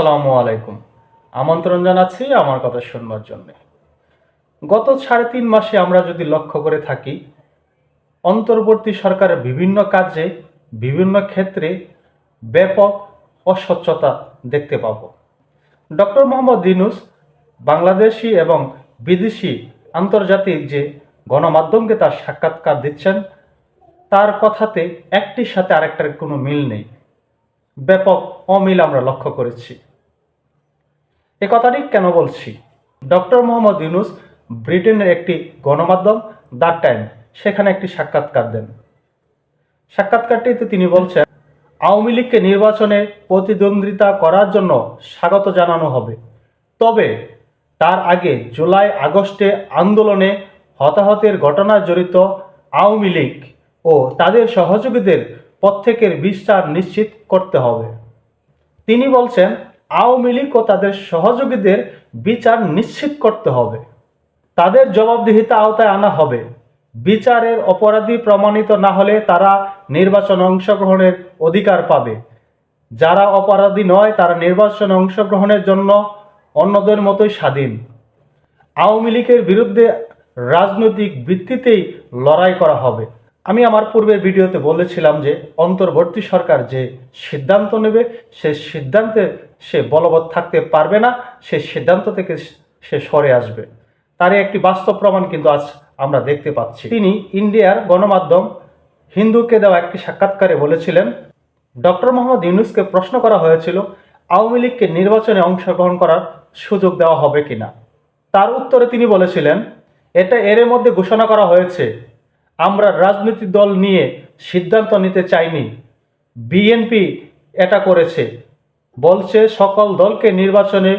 আসসালামু আলাইকুম। আমন্ত্রণ জানাচ্ছি আমার কথা শুনবার জন্য। গত সাড়ে তিন মাসে আমরা যদি লক্ষ্য করে থাকি, অন্তর্বর্তী সরকারের বিভিন্ন কাজে, বিভিন্ন ক্ষেত্রে ব্যাপক অস্বচ্ছতা দেখতে পাব। ডক্টর মোহাম্মদ ইনুস বাংলাদেশি এবং বিদেশি আন্তর্জাতিক যে গণমাধ্যমকে তার সাক্ষাৎকার দিচ্ছেন, তার কথাতে একটির সাথে আরেকটার কোনো মিল নেই। ব্যাপক অমিল আমরা লক্ষ্য করেছি। এ কথাটি কেন বলছি? ডক্টর মোহাম্মদ ইউনুস ব্রিটেনের একটি গণমাধ্যম, দ্য টাইম, সেখানে একটি সাক্ষাৎকার দেন। সাক্ষাৎকারটিতে তিনি বলছেন, আওয়ামী লীগকে নির্বাচনে প্রতিদ্বন্দ্বিতা করার জন্য স্বাগত জানানো হবে। তবে তার আগে জুলাই আগস্টে আন্দোলনে হতাহতের ঘটনায় জড়িত আওয়ামী লীগ ও তাদের সহযোগীদের প্রত্যেকের বিচার নিশ্চিত করতে হবে। তিনি বলছেন আওয়ামী লীগ ও তাদের সহযোগীদের বিচার নিশ্চিত করতে হবে। তাদের জবাবদিহিতা আওতায় আনা হবে। বিচারের অপরাধী প্রমাণিত না হলে তারা নির্বাচনে অংশগ্রহণের অধিকার পাবে। যারা অপরাধী নয়, তারা নির্বাচনে অংশগ্রহণের জন্য অন্যদের মতোই স্বাধীন। আওয়ামী লীগের বিরুদ্ধে রাজনৈতিক ভিত্তিতেই লড়াই করা হবে। আমি আমার পূর্বের ভিডিওতে বলেছিলাম যে অন্তর্বর্তী সরকার যে সিদ্ধান্ত নেবে, সে সিদ্ধান্তে সে বলবৎ থাকতে পারবে না, সে সিদ্ধান্ত থেকে সে সরে আসবে। তারই একটি বাস্তব প্রমাণ কিন্তু আজ আমরা দেখতে পাচ্ছি। তিনি ইন্ডিয়ার গণমাধ্যম হিন্দুকে দেওয়া একটি সাক্ষাৎকারে বলেছিলেন, ডক্টর মোহাম্মদ ইউনুসকে প্রশ্ন করা হয়েছিল, আওয়ামী লীগকে নির্বাচনে অংশগ্রহণ করার সুযোগ দেওয়া হবে কিনা? তার উত্তরে তিনি বলেছিলেন, এটা এর মধ্যে ঘোষণা করা হয়েছে। আমরা রাজনৈতিক দল নিয়ে সিদ্ধান্ত নিতে চাইনি। বিএনপি এটা করেছে। বলছে সকল দলকে নির্বাচনে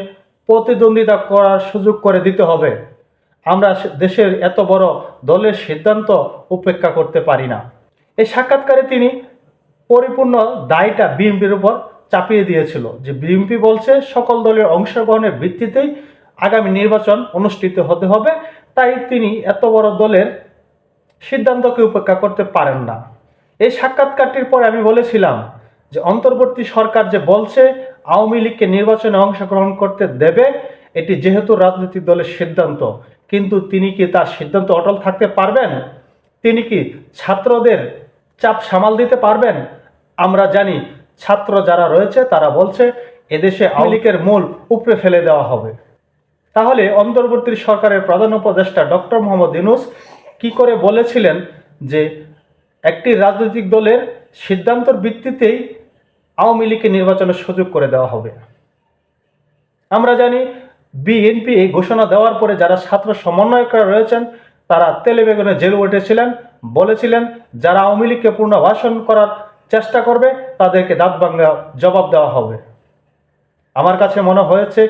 প্রতিদ্বন্দ্বিতা করার সুযোগ করে দিতে হবে। আমরা দেশের এত বড় দলের সিদ্ধান্ত উপেক্ষা করতে পারি না। এই সাক্ষাৎকারে তিনি পরিপূর্ণ দায়টা বিএনপির উপর চাপিয়ে দিয়েছিল যে বিএনপি বলছে সকল দলের অংশগ্রহণের ভিত্তিতেই আগামী নির্বাচন অনুষ্ঠিত হতে হবে। তাই তিনি এত বড় দলের সিদ্ধান্তকে উপেক্ষা করতে পারেন না। এই সাক্ষাৎকারটির পরে আমি বলেছিলাম যে অন্তর্বর্তী সরকার যে বলছে, আওয়ামী লীগকে নির্বাচনে অংশগ্রহণ করতে দেবে, এটি যেহেতু রাজনৈতিক দলের সিদ্ধান্ত, কিন্তু তিনি কি তার সিদ্ধান্ত অটল থাকতে পারবেন? তিনি কি ছাত্রদের চাপ সামাল দিতে পারবেন? আমরা জানি ছাত্র যারা রয়েছে, তারা বলছে, এদেশে আওয়ামী লীগের মূল উপড়ে ফেলে দেওয়া হবে। তাহলে অন্তর্বর্তী সরকারের প্রধান উপদেষ্টা ডক্টর মোহাম্মদ ইউনুস কি করে বলেছিলেন যে একটি রাজনৈতিক দলের সিদ্ধান্তর ভিত্তিতেই আওয়ামী লীগকে নির্বাচনের সুযোগ করে দেওয়া হবে? আমরা জানি বিএনপি এই ঘোষণা দেওয়ার পরে যারা ছাত্র সমন্বয়করা রয়েছেন, তারা তেলে বেগুনে জেলে উঠেছিলেন, বলেছিলেন যারা আওয়ামী লীগকে পুনর্বাসন করার চেষ্টা করবে, তাদেরকে দাঁত ভাঙ্গা জবাব দেওয়া হবে। আমার কাছে মনে হয়েছে,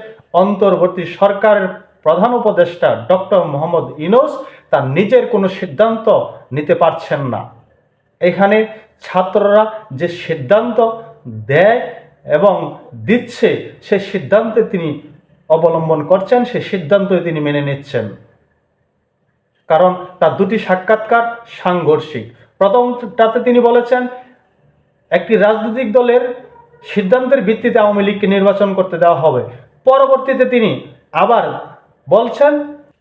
অন্তর্বর্তী সরকারের প্রধান উপদেষ্টা ডক্টর মোহাম্মদ ইনোস তার নিজের কোনো সিদ্ধান্ত নিতে পারছেন না। এখানে ছাত্ররা যে সিদ্ধান্ত দেয় এবং দিচ্ছে, সে সিদ্ধান্তে তিনি অবলম্বন করছেন, সে সিদ্ধান্তই তিনি মেনে নিচ্ছেন। কারণ তার দুটি সাক্ষাৎকার সাংঘর্ষিক। প্রথমটাতে তিনি বলেছেন, একটি রাজনৈতিক দলের সিদ্ধান্তের ভিত্তিতে আওয়ামী লীগকে নির্বাচন করতে দেওয়া হবে। পরবর্তীতে তিনি আবার বলছেন,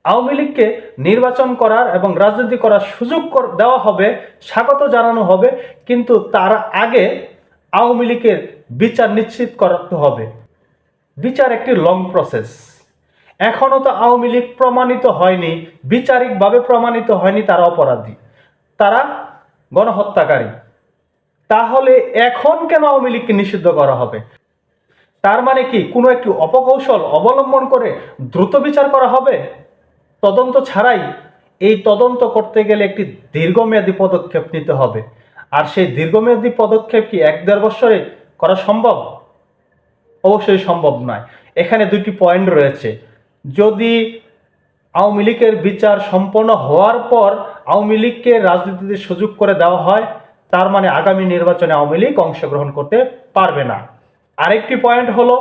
আওয়ামী লীগকে নির্বাচন করার এবং রাজনীতি করার সুযোগ দেওয়া হবে, স্বাগত জানানো হবে, কিন্তু তার আগে আওয়ামী লীগের বিচার নিশ্চিত করতে হবে। বিচার একটি লং প্রসেস এখনও তো আওয়ামী লীগ প্রমাণিত হয়নি, বিচারিকভাবে প্রমাণিত হয়নি তারা অপরাধী। তারা গণহত্যাকারী। তাহলে এখন কেন আওয়ামী লীগকে নিষিদ্ধ করা হবে? তার মানে কি কোনো একটি অপকৌশল অবলম্বন করে দ্রুত বিচার করা হবে? তদন্ত ছাড়াই এই তদন্ত করতে গেলে একটি দীর্ঘমেয়াদী পদক্ষেপ নিতে হবে। আর সেই দীর্ঘমেয়াদী পদক্ষেপ কি এক দেড় বছরে করা সম্ভব? অবশ্যই সম্ভব নয়। এখানে দুটি পয়েন্ট রয়েছে। যদি আওয়ামী লীগের বিচার সম্পন্ন হওয়ার পর আওয়ামী লীগকে রাজনীতিতে সুযোগ করে দেওয়া হয়, তার মানে আগামী নির্বাচনে আওয়ামী লীগ অংশগ্রহণ করতে পারবে না। আরেকটি পয়েন্ট হলো,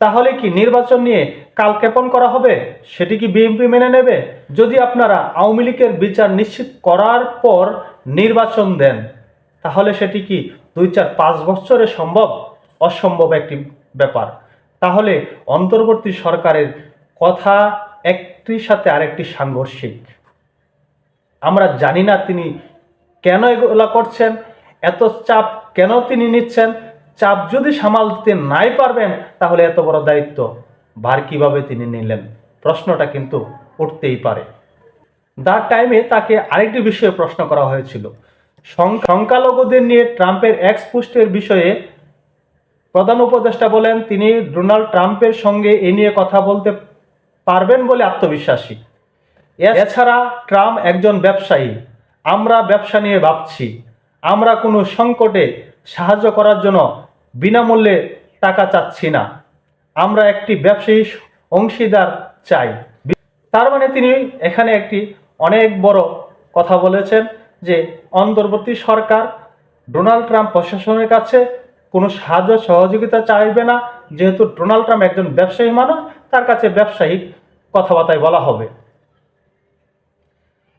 তাহলে কি নির্বাচন নিয়ে কাল কালক্ষেপণ করা হবে? সেটি কি বিএনপি মেনে নেবে? যদি আপনারা আওয়ামী লীগের বিচার নিশ্চিত করার পর নির্বাচন দেন, তাহলে সেটি কি দুই চার পাঁচ বছরে সম্ভব? অসম্ভব একটি ব্যাপার। তাহলে অন্তর্বর্তী সরকারের কথা একটির সাথে আরেকটি সাংঘর্ষিক। আমরা জানি না তিনি কেন এগুলা করছেন, এত চাপ কেন তিনি নিচ্ছেন চাপ যদি সামাল দিতে নাই পারবেন, তাহলে এত বড় দায়িত্ব। ভার কীভাবে তিনি নিলেন? প্রশ্নটা কিন্তু উঠতেই পারে। দ্য টাইমে তাকে আরেকটি বিষয়ে প্রশ্ন করা হয়েছিল। সংখ্যালঘুদের নিয়ে ট্রাম্পের এক্স পোস্টের বিষয়ে প্রধান উপদেষ্টা বলেন, তিনি ডোনাল্ড ট্রাম্পের সঙ্গে এ নিয়ে কথা বলতে পারবেন বলে আত্মবিশ্বাসী। এছাড়া ট্রাম্প একজন ব্যবসায়ী। আমরা ব্যবসা নিয়ে ভাবছি। আমরা কোনো সংকটে সাহায্য করার জন্য বিনামূল্যে টাকা চাচ্ছি না। আমরা একটি ব্যবসায়ী অংশীদার চাই। তার মানে তিনি এখানে একটি অনেক বড় কথা বলেছেন যে, অন্তর্বর্তী সরকার ডোনাল্ড ট্রাম্প প্রশাসনের কাছে কোনো সাহায্য সহযোগিতা চাইবে না। যেহেতু ডোনাল্ড ট্রাম্প একজন ব্যবসায়ী মানুষ, তার কাছে ব্যবসায়িক কথাবার্তায় বলা হবে।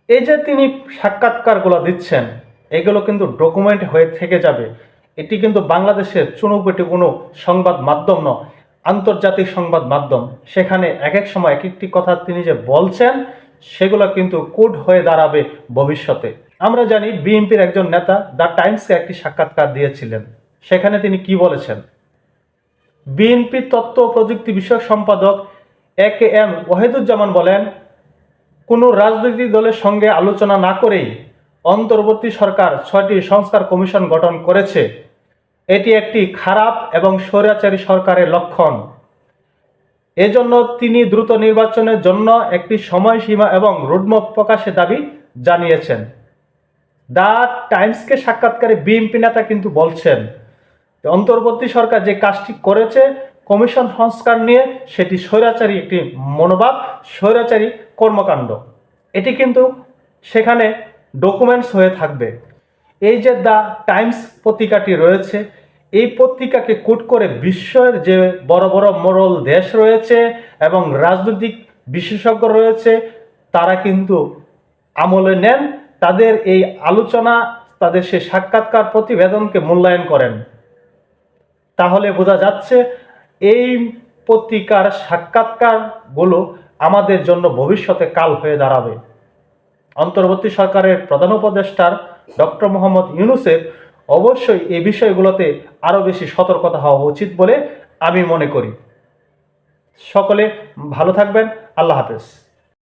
এই যে তিনি সাক্ষাৎকারগুলো দিচ্ছেন, এগুলো কিন্তু ডকুমেন্ট হয়ে থেকে যাবে। এটি কিন্তু বাংলাদেশের চুনুপেটি কোনো সংবাদ মাধ্যম নয়, আন্তর্জাতিক সংবাদ মাধ্যম। সেখানে এক এক সময় এক একটি কথা তিনি যে বলছেন, সেগুলো কিন্তু কোড হয়ে দাঁড়াবে ভবিষ্যতে। আমরা জানি বিএনপির একজন নেতা দ্য টাইমসকে একটি সাক্ষাৎকার দিয়েছিলেন। সেখানে তিনি কি বলেছেন? বিএনপি তথ্য ও প্রযুক্তি বিষয়ক সম্পাদক এ কে এম ওয়াহিদুজ্জামান বলেন, কোনো রাজনৈতিক দলের সঙ্গে আলোচনা না করেই অন্তর্বর্তী সরকার ছয়টি সংস্কার কমিশন গঠন করেছে। এটি একটি খারাপ এবং স্বৈরাচারী সরকারের লক্ষণ। এজন্য তিনি দ্রুত নির্বাচনের জন্য একটি সময়সীমা এবং রোডম্যাপ প্রকাশের দাবি জানিয়েছেন। দ্য টাইমসকে সাক্ষাৎকারে বিএনপি নেতা কিন্তু বলছেন, অন্তর্বর্তী সরকার যে কাজটি করেছে, কমিশন সংস্কার নিয়ে সেটি স্বৈরাচারী একটি মনোভাব, স্বৈরাচারী কর্মকাণ্ড। এটি কিন্তু সেখানে ডকুমেন্টস হয়ে থাকবে। এই যে দ্য টাইমস পত্রিকাটি রয়েছে, এই পত্রিকাকে কুট করে বিশ্বের যে বড় বড় মোরল দেশ রয়েছে এবং রাজনৈতিক বিশেষজ্ঞ রয়েছে, তারা কিন্তু আমলে নেন। তাদের এই আলোচনা, তাদের সে সাক্ষাৎকার প্রতিবেদনকে মূল্যায়ন করেন। তাহলে বোঝা যাচ্ছে, এই পত্রিকার সাক্ষাৎকারগুলো আমাদের জন্য ভবিষ্যতে কাল হয়ে দাঁড়াবে। অন্তর্বর্তী সরকারের প্রধান উপদেষ্টার ডক্টর মোহাম্মদ ইউনুসের অবশ্যই এই বিষয়গুলোতে আরও বেশি সতর্কতা হওয়া উচিত বলে আমি মনে করি। সকলে ভালো থাকবেন। আল্লাহ হাফেজ।